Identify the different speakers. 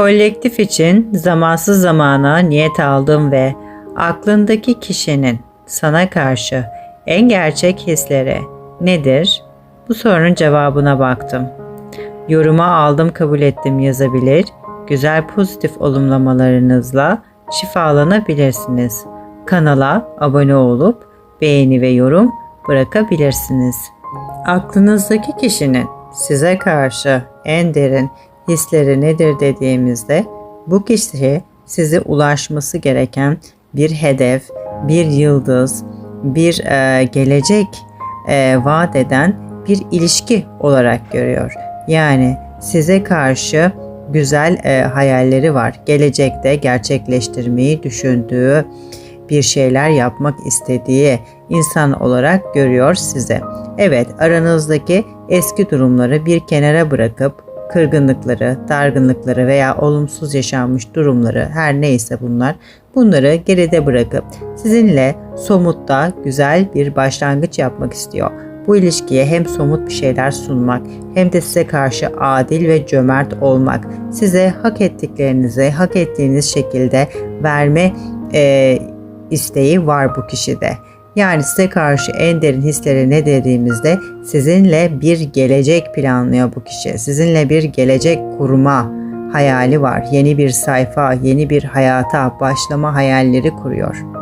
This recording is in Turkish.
Speaker 1: Kolektif için zamansız zamana niyet aldım ve aklındaki kişinin sana karşı en gerçek hisleri nedir? Bu sorunun cevabına baktım. Yoruma aldım kabul ettim yazabilir. Güzel pozitif olumlamalarınızla şifalanabilirsiniz. Kanala abone olup beğeni ve yorum bırakabilirsiniz. Aklınızdaki kişinin size karşı en derin hisleri nedir dediğimizde bu kişi size ulaşması gereken bir hedef, bir yıldız, bir e, gelecek e, vaat eden bir ilişki olarak görüyor. Yani size karşı güzel e, hayalleri var. Gelecekte gerçekleştirmeyi düşündüğü, bir şeyler yapmak istediği insan olarak görüyor size. Evet, aranızdaki eski durumları bir kenara bırakıp kırgınlıkları, dargınlıkları veya olumsuz yaşanmış durumları her neyse bunlar bunları geride bırakıp sizinle somutta güzel bir başlangıç yapmak istiyor. Bu ilişkiye hem somut bir şeyler sunmak hem de size karşı adil ve cömert olmak, size hak ettiklerinizi hak ettiğiniz şekilde verme e, isteği var bu kişide. Yani size karşı en derin hisleri ne dediğimizde sizinle bir gelecek planlıyor bu kişi. Sizinle bir gelecek kurma hayali var. Yeni bir sayfa, yeni bir hayata başlama hayalleri kuruyor.